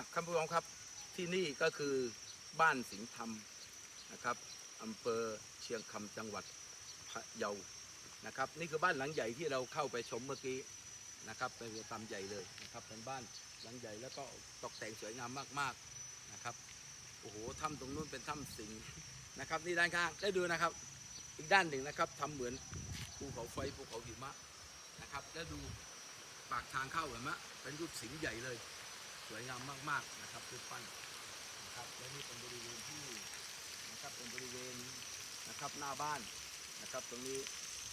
อะคำผู้ชมครับที่นี่ก็คือบ้านสิงห์ธรรมนะครับอำเภอเชียงคำจังหวัดพะเยานะครับ นี่คือบ้านหลังใหญ่ที่เราเข้าไปชมเมื่อกี้นะครับเป็นตามใหญ่เลยนะครับเป็นบ้านหลังใหญ่แล้วก็ตกแต่งสวยงามมากๆนะครับโอ้โหถ้ำตรงนู้นเป็นถ้ำสิงห์นะครับนี่ด้านข้างได้ดูนะครับ อีกด้านหนึ่งนะครับทำเหมือนภูเขาไฟภูเขาหิมะนะครับแล้วดูปากทางเข้าเห็นไหมเป็นรูปสิงห์ใหญ่เลย สวยงามมากๆนะครับรูปปั้นนะครับและนี่เป็นบริเวณที่นะครับเป็นบริเวณนะครับหน้าบ้านนะครับ ตรงนี้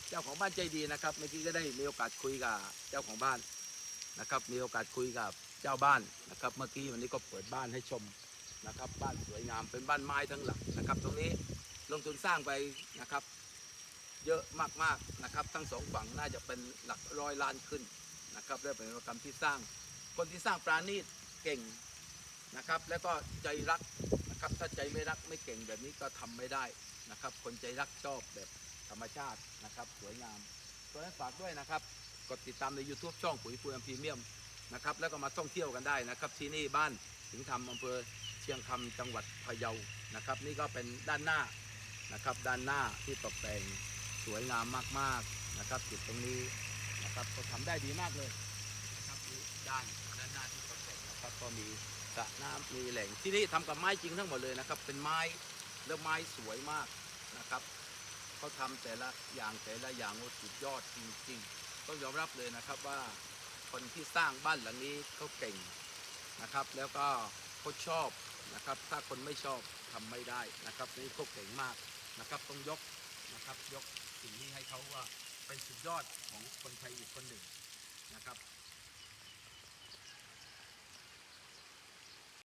เจ้าของบ้านใจดีนะครับเมื่อกี้ก็ได้มีโอกาสคุยกับเจ้าของบ้านนะครับ มีโอกาสคุยกับเจ้าบ้านนะครับ เมื่อกี้วันนี้ก็เปิดบ้านให้ชมนะครับ บ้านสวยงามเป็นบ้านไม้ทั้งหลังนะครับ ตรงนี้ลงทุนสร้างไปนะครับ เยอะมากๆนะครับ ทั้งสองฝั่งน่าจะเป็นหลักร้อยล้านขึ้นนะครับและเป็นกรรมที่สร้าง คนที่สร้างปราณีต เก่งนะครับ แล้วก็ใจรักนะครับถ้าใจไม่รักไม่เก่งแบบนี้ก็ทำไม่ได้นะครับ คนใจรักชอบแบบธรรมชาตินะครับสวยงามตัวนั้นฝากด้วยนะครับกดติดตามใน YouTube ช่องปุ๋ยฟูมพรีเมียมนะครับแล้วก็มาท่องเที่ยวกันได้นะครับ ที่นี่บ้านสิงห์ธรรมอำเภอเชียงคำจังหวัดพะเยานะครับ นี่ก็เป็นด้านหน้านะครับ ด้านหน้าที่ตกแต่งสวยงามมากๆนะครับจุดตรงนี้นะครับก็ทำได้ดีมากเลยนะครับด้านด้านหน้าที่ตกแต่ง นะครับก็มีสระน้ำมีแหล่งที่นี่ทำกับไม้จริงทั้งหมดเลยนะครับ เป็นไม้แล้วไม้สวยมากนะครับเขาทำแต่ละอย่างแต่ละอย่างสุดยอดจริง ๆ ต้องยอมรับเลยนะครับว่าคนที่สร้างบ้านหลังนี้เขาเก่งนะครับ แล้วก็เขาชอบนะครับ ถ้าคนไม่ชอบทำไม่ได้นะครับนี่เขาเก่งมากนะครับ ต้องยกนะครับยกสิ่งนี้ให้เขาว่าเป็นสุดยอดของคนไทยอีกคนหนึ่งนะครับ